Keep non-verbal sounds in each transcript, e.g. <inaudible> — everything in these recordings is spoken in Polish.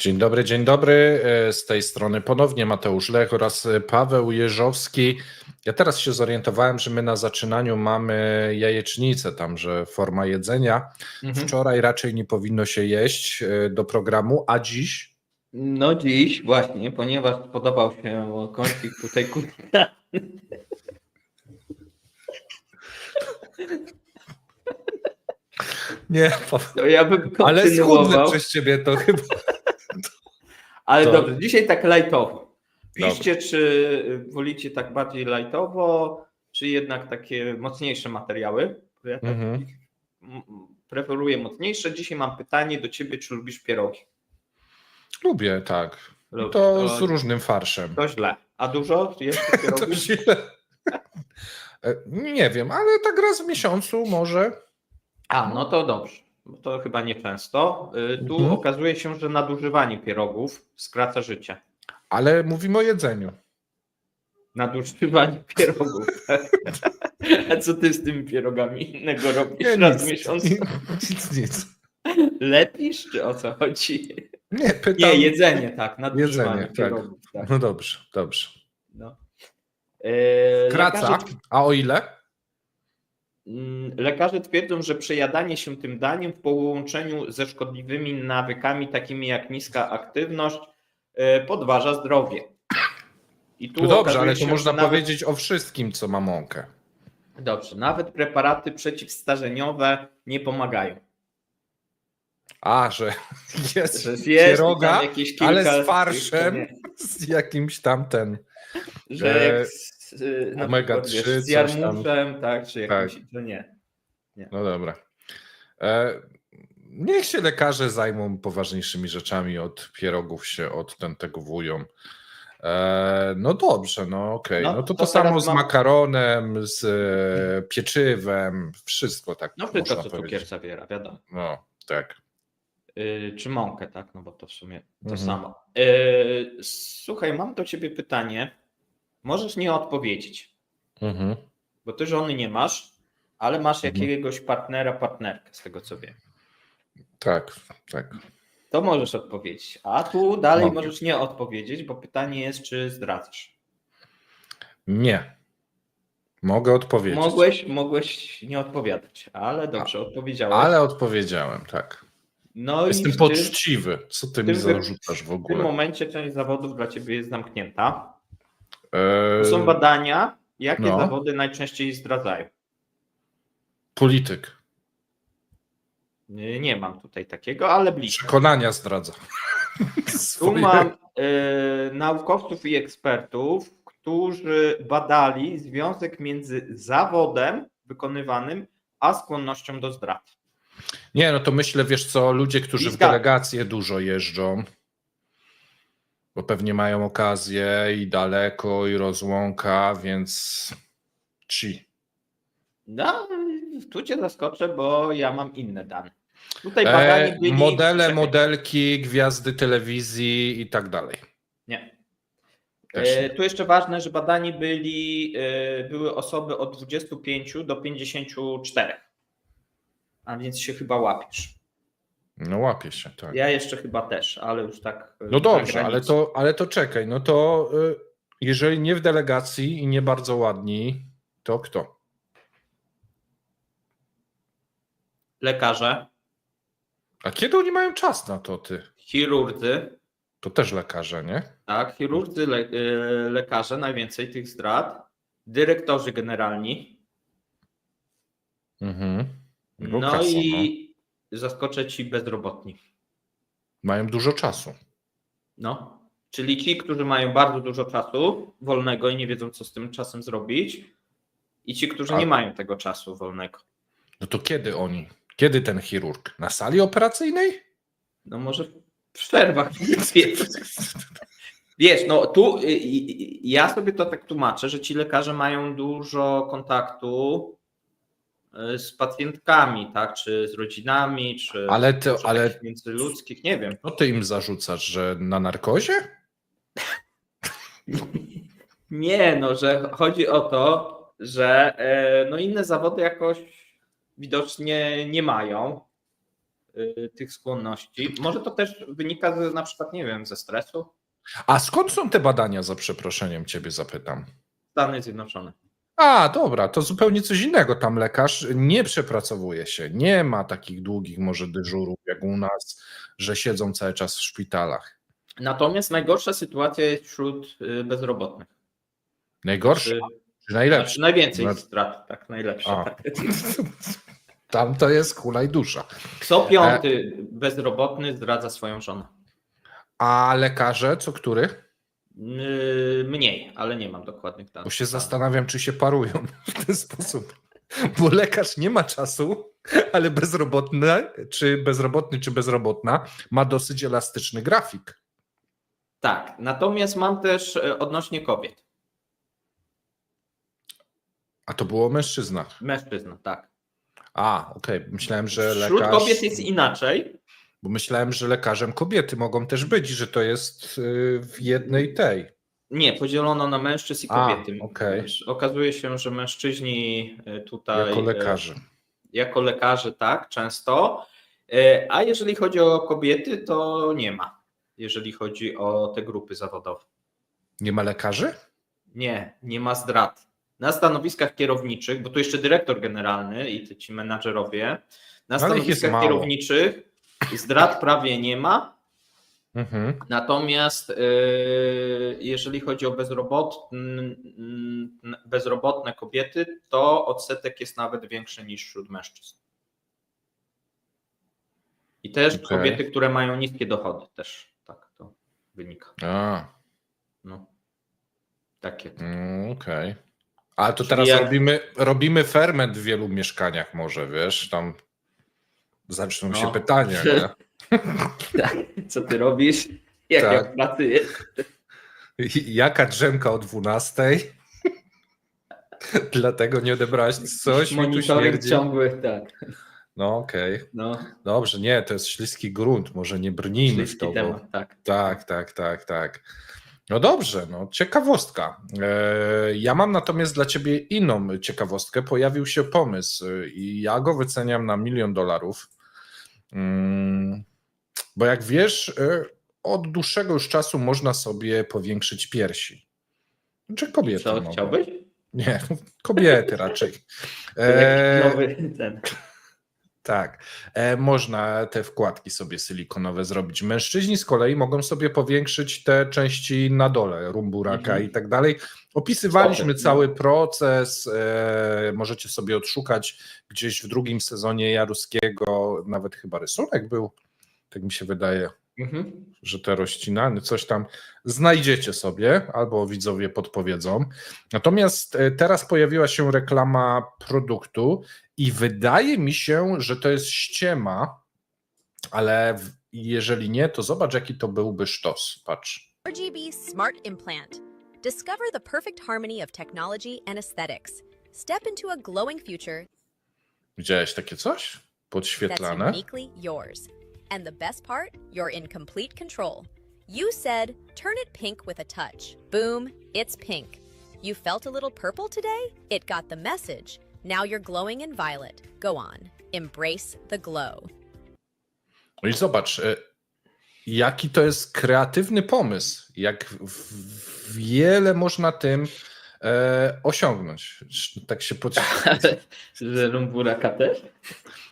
Dzień dobry, dzień dobry. E, Z tej strony ponownie Mateusz Lech oraz e, Paweł Jeżowski. Ja teraz się zorientowałem, że my na zaczynaniu mamy jajecznicę, tam, że forma jedzenia. Mhm. Wczoraj raczej nie powinno się jeść e, do programu, a dziś No dziś właśnie, ponieważ podobał się konflikt tutaj kulturalny. nie, To ja bym ale schudnę przez ciebie to chyba. Ale to- dobrze, dzisiaj tak lajtowo. Piszcie, czy wolicie tak bardziej lajtowo, czy jednak takie mocniejsze materiały. Ja tak Mhm. preferuję mocniejsze. Dzisiaj mam pytanie do ciebie, czy lubisz pierogi? Lubię, tak. Lubisz. To z różnym farszem. to źle. A dużo <laughs> To źle. E, Nie wiem, ale tak raz w miesiącu może. A, no to dobrze. Bo To chyba nieczęsto. Y, Tu Mhm. okazuje się, że nadużywanie pierogów skraca życie. Ale mówimy o jedzeniu. Nadużywanie pierogów. <laughs> A co ty z tymi pierogami innego robisz Nie, raz w nic, miesiącu? <laughs> nic, nic. Lepisz, czy o co chodzi? Nie, pytam. Nie, jedzenie, tak. Nadużywanie Jedzenie, tak. pierogów. Tak. No dobrze, dobrze. No. E, Kraca, a o ile? Mm, lekarze twierdzą, że przejadanie się tym daniem w połączeniu ze szkodliwymi nawykami, takimi jak niska aktywność, e, podważa zdrowie. I tu No dobrze, ale to można nawet- powiedzieć o wszystkim, co ma mąkę. Dobrze, nawet preparaty przeciwstarzeniowe nie pomagają. A, że <laughs> jest Że jest pieroga, kilka ale z farszem, z jakimś tam ten. Że e, jak z, y, na omega przykład, 3, wiesz, z jarmużem, tak, czy jakimś, to nie. No dobra. E, niech się lekarze zajmą poważniejszymi rzeczami, od pierogów się od ten tego wują. E, no dobrze, no okej. No, No, to to to samo z mam- makaronem, z e, pieczywem, wszystko tak No tylko co cukier zawiera, wiadomo. No, tak. Y, czy mąkę, tak, no bo to w sumie to Mhm. samo. Y, słuchaj, mam do ciebie pytanie. Możesz nie odpowiedzieć, Mhm. bo ty żony nie masz, ale masz Mhm. jakiegoś partnera, partnerkę, z tego co wiem. Tak, tak. To możesz odpowiedzieć. A tu dalej Mogę. możesz nie odpowiedzieć, bo pytanie jest, czy zdradzasz. Nie. Mogę odpowiedzieć. Mogłeś, mogłeś nie odpowiadać, ale dobrze, odpowiedziałeś. Ale odpowiedziałem, tak. no Jestem poczciwy. Co ty mi zarzucasz w w tym ogóle? momencie część zawodów dla ciebie jest zamknięta. E, Są badania, jakie no. zawody najczęściej zdradzają. polityk. Nie mam tutaj takiego, ale blisko. Przekonania zdradza. Tu <laughs> mam e, naukowców i ekspertów, którzy badali związek między zawodem wykonywanym a skłonnością do zdrad. Nie, no to myślę, wiesz co, ludzie, którzy w delegacje dużo jeżdżą, bo pewnie mają okazję i daleko, i rozłąka, więc ci. No, tu cię zaskoczę, bo ja mam inne dane. Tutaj badani E, byli... modele, modelki, gwiazdy telewizji i tak dalej. Nie. E, tu jeszcze ważne, że badani byli, e, były osoby od 25 do 54. A więc się chyba łapiesz. No łapie się, tak. Ja jeszcze chyba też, ale już tak. e, No dobrze, ale to, ale to czekaj, no to y, jeżeli nie w delegacji i nie bardzo ładni, to kto? Lekarze, A kiedy oni mają czas na to, ty? chirurdzy, To też lekarze, nie? tak, chirurdzy, le, e, lekarze, najwięcej tych zdrad, dyrektorzy generalni. Mhm. No kasa, i zaskoczę ci bezrobotni. Mają dużo czasu. No, czyli ci, którzy mają bardzo dużo czasu wolnego i nie wiedzą, co z tym czasem zrobić, i ci, którzy A- nie mają tego czasu wolnego. No to kiedy oni? Kiedy ten chirurg? Na sali operacyjnej? No może w przerwach. <laughs> Wiesz, no tu y, y, y, ja sobie to tak tłumaczę, że ci lekarze mają dużo kontaktu z pacjentkami, tak, czy z rodzinami, czy Ale, to, ale międzyludzkich, nie wiem. co ty im zarzucasz, że na narkozie? Nie, no, że chodzi o to, że e, no inne zawody jakoś widocznie nie mają y, tych skłonności. Może to też wynika z, na przykład, nie wiem, ze stresu. A skąd są te badania, za przeproszeniem ciebie zapytam? Stany Zjednoczone. A, dobra, to zupełnie coś innego. Tam lekarz nie przepracowuje się, nie ma takich długich może dyżurów jak u nas, że siedzą cały czas w szpitalach. Natomiast najgorsza sytuacja jest wśród y, bezrobotnych. Najgorsze Czy, czy najlepsze? znaczy najwięcej No- strat, tak, najlepsze. A. Tak. <laughs> Tam to jest hulaj dusza. Co piąty bezrobotny zdradza swoją żonę. A lekarze, co który? Yy, Mniej, ale nie mam dokładnych danych. Bo się zastanawiam, czy się parują <laughs> w ten sposób. Bo lekarz nie ma czasu, ale bezrobotny, czy bezrobotny, czy bezrobotna ma dosyć elastyczny grafik. Tak, natomiast mam też e, odnośnie kobiet. A to było o mężczyznach. Mężczyzna, tak. A, okej. Myślałem, że Wśród lekarz. kobiet jest inaczej. Bo myślałem, że lekarzem kobiety mogą też być, że to jest y, w jednej tej. Nie, podzielono na mężczyzn i A, kobiety. okej. Wiesz, Okazuje się, że mężczyźni e, tutaj. Jako e, lekarze. Jako lekarze, tak, często. A jeżeli chodzi o kobiety, to nie ma. Jeżeli chodzi o te grupy zawodowe. Nie ma lekarzy? Nie, nie ma zdrad. Na stanowiskach kierowniczych, bo tu jeszcze dyrektor generalny i ci menadżerowie, na Ale ich jest stanowiskach kierowniczych zdrad prawie nie ma. Mhm. Natomiast yy, jeżeli chodzi o bezrobotn, bezrobotne kobiety, to odsetek jest nawet większy niż wśród mężczyzn. I też Okej. kobiety, które mają niskie dochody, też tak to wynika. A, No. Takie. mm, okej. Ale to Czyli teraz jak- robimy, robimy ferment w wielu mieszkaniach może, wiesz, tam zaczną No. się pytania. Nie? <laughs> Tak, co ty robisz? Jak Tak. ja w pracy? Jaka drzemka o 12? Dlatego nie odebrałaś coś, Monitoring ciągły, tak. No okej, No, dobrze, nie, to jest śliski grunt, może nie brnijmy w śliski to, bo... temat, tak. Tak, tak, tak, tak. No dobrze, no ciekawostka. E, Ja mam natomiast dla ciebie inną ciekawostkę. Pojawił się pomysł e, i ja go wyceniam na milion dolarów. Mm, Bo jak wiesz, e, od dłuższego już czasu można sobie powiększyć piersi. Czy kobiety? Co, mogą. chciałbyś? Nie, <laughs> kobiety raczej. E, nowy ten. tak, e, można te wkładki sobie silikonowe zrobić. Mężczyźni z kolei mogą sobie powiększyć te części na dole, rumburaka Mhm. i tak dalej. Opisywaliśmy cały proces, e, możecie sobie odszukać gdzieś w drugim sezonie Jaruskiego, nawet chyba rysunek był, tak mi się wydaje, Mhm. że te rościnany, coś tam znajdziecie sobie, albo widzowie podpowiedzą. Natomiast e, teraz pojawiła się reklama produktu i wydaje mi się, że to jest ściema, ale jeżeli nie, to zobacz, jaki to byłby sztos. Patrz. RGB Smart Implant. Discover the perfect harmony of technology and aesthetics. Step into a glowing future Widziałeś takie coś? that's Podświetlane. uniquely yours. And the best part, you're in complete control. You said, turn it pink with a touch. Boom, it's pink. You felt a little purple today? It got the message. Now you're glowing in violet. Go on. Embrace the glow. I zobacz, e, jaki to jest kreatywny pomysł, jak wiele można tym e, osiągnąć. Tak się pod... <laughs> Że Lumburaka też?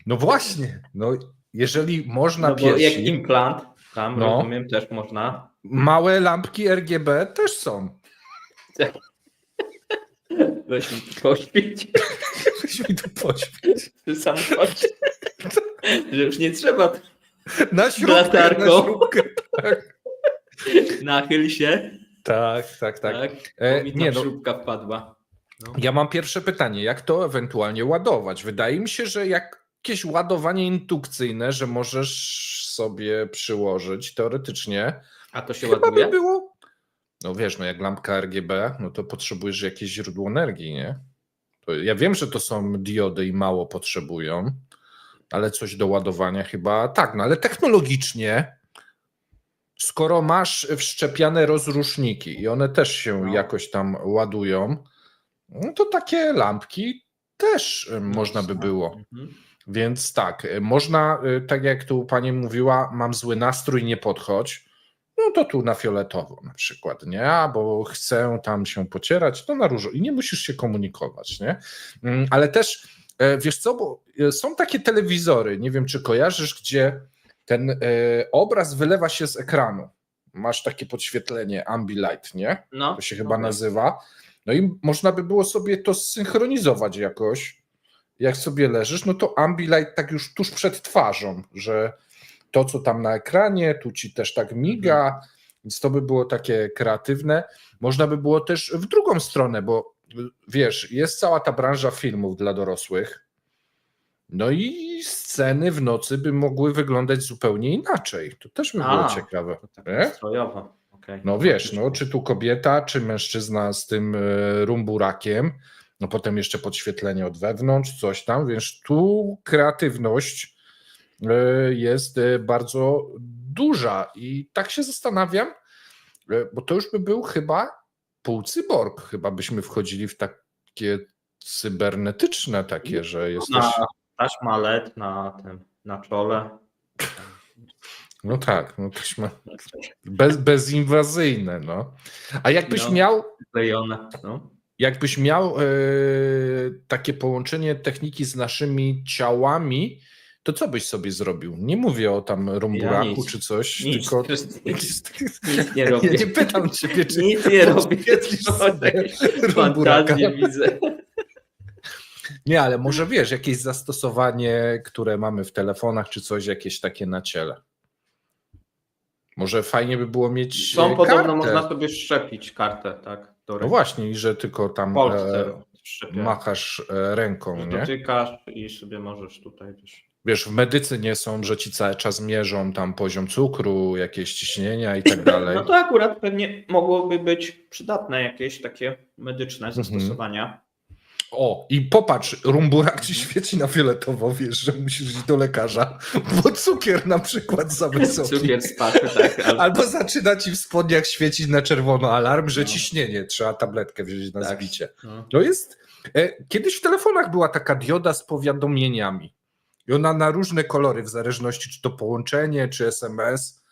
No właśnie, no jeżeli można No bo jak piersi, implant, tam No. rozumiem też można. małe lampki RGB też są. Weź mi poświeć, Weź mi tu poświeć. <laughs> ty sam chodź. <laughs> Że już nie trzeba Na śrubkę, na śrubkę. Tak, nachyl się. tak, tak. tak. Tak, E, mi nie, no, śrubka wpadła. No. ja mam pierwsze pytanie, jak to ewentualnie ładować? Wydaje mi się, że jakieś ładowanie indukcyjne, że możesz sobie przyłożyć teoretycznie, A to się chyba ładuje? by było. No wiesz, no jak lampka RGB, no to potrzebujesz jakieś źródło energii, nie? To ja wiem, że to są diody i mało potrzebują, ale coś do ładowania chyba tak, no ale technologicznie, skoro masz wszczepiane rozruszniki i one też się No. jakoś tam ładują, no to takie lampki też e, można by było. Mhm. Więc tak, e, można, e, tak jak tu pani mówiła, mam zły nastrój, nie podchodź. No to tu na fioletowo na przykład, nie? A, bo chcę tam się pocierać, to na różo. I nie musisz się komunikować, nie? Mm, Ale też, wiesz co, bo e, są takie telewizory, nie wiem czy kojarzysz, gdzie ten e, obraz wylewa się z ekranu. Masz takie podświetlenie, ambilight, nie? No, to się chyba dobra. nazywa. No i można by było sobie to zsynchronizować jakoś. Jak sobie leżysz, no to ambilight tak już tuż przed twarzą, że to, co tam na ekranie, tu ci też tak miga, więc to by było takie kreatywne. Można by było też w drugą stronę, bo wiesz, jest cała ta branża filmów dla dorosłych. No i sceny w nocy by mogły wyglądać zupełnie inaczej. To też by było A, ciekawe. Tak strojowo. okej. No wiesz, no, czy tu kobieta, czy mężczyzna z tym e, rumburakiem, no potem jeszcze podświetlenie od wewnątrz, coś tam, więc tu kreatywność e, jest e, bardzo duża i tak się zastanawiam, bo to już by był chyba półcyborg, chyba byśmy wchodzili w takie cybernetyczne takie, że jesteś... Na taśma LED na tym, na czole. No tak, no tośmy bez, bezinwazyjne, no. A jakbyś No. miał Klejone. No. Jakbyś miał e, takie połączenie techniki z naszymi ciałami, to co byś sobie zrobił? Nie mówię o tam rumburaku nic. czy coś, Nic, tylko. <laughs> nic, nic nie Ja robię. nie pytam ciebie, czy Nic nie robię. <laughs> Fantazję widzę. Nie, ale może wiesz, jakieś zastosowanie, które mamy w telefonach, czy coś, jakieś takie na ciele. Może fajnie by było mieć. Są e, podobno, można sobie szczepić kartę, tak? No właśnie, i że tylko tam Polsce e, machasz e, ręką, nie? Dotykasz i sobie możesz tutaj też. Wiesz, w medycynie są, że ci cały czas mierzą tam poziom cukru, jakieś ciśnienia i tak dalej. No to akurat pewnie mogłoby być przydatne jakieś takie medyczne Mhm. zastosowania. O, i popatrz, rumburak ci świeci na fioletowo, wiesz, że musisz iść do lekarza, bo cukier na przykład za wysoki. Cukier spadł, tak. Albo, Albo zaczyna ci w spodniach świecić na czerwono alarm, że No. ciśnienie, trzeba tabletkę wziąć na Tak. zbicie. no. To jest. E, kiedyś w telefonach była taka dioda z powiadomieniami. I ona na różne kolory, w zależności czy to połączenie, czy SMS.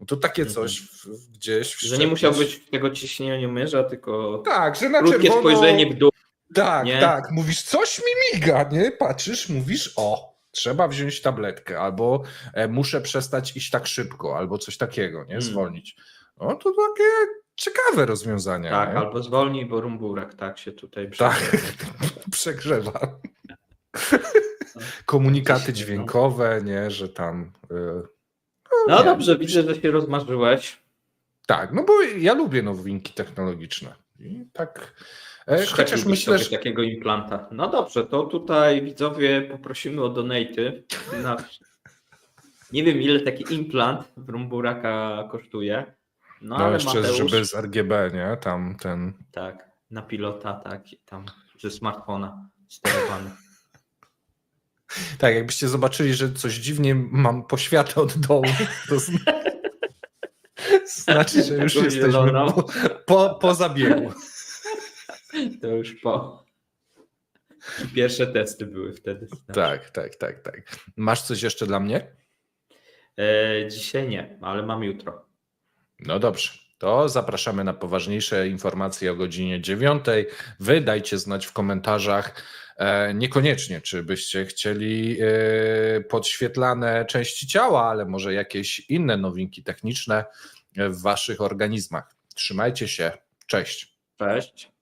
No to takie Mhm. coś w, w, gdzieś. Że nie musiał być tego ciśnienia mierza, tylko Tak, że na czerwono. spojrzenie w dół. Tak, nie? tak. Mówisz, coś mi miga, nie? Patrzysz, mówisz, o, trzeba wziąć tabletkę, albo e, muszę przestać iść tak szybko, albo coś takiego, nie? Mm. Zwolnić. No to takie ciekawe rozwiązania. Tak, nie? albo zwolnij, bo rumburek tak się tutaj Tak, <laughs> przegrzewa. Komunikaty no. dźwiękowe, nie, że tam. y, No nie. dobrze, widzę, że się rozmarzyłeś. Tak, no bo ja lubię nowinki technologiczne. I tak. E, chociaż Wszczepiłbyś myślę, że. takiego implanta. No dobrze, to tutaj widzowie poprosimy o donaty. Na... Nie wiem ile taki implant w rumburaka kosztuje. No, No ale jeszcze, Mateusz, żeby z RGB, nie? Tam ten. tak, na pilota, tak, i tam ze smartfona sterowany. <laughs> Tak, jakbyście zobaczyli, że coś dziwnie mam poświatę od dołu, to zna... <laughs> znaczy, że już jesteśmy po, po, po zabiegu. <laughs> To już po. Pierwsze testy były wtedy. Tak, tak, tak, tak. Masz coś jeszcze dla mnie? E, dzisiaj nie, ale mam jutro. No dobrze. To zapraszamy na poważniejsze informacje o godzinie 9. Wy dajcie znać w komentarzach e, niekoniecznie, czy byście chcieli e, podświetlane części ciała, ale może jakieś inne nowinki techniczne w waszych organizmach. Trzymajcie się. Cześć. Cześć.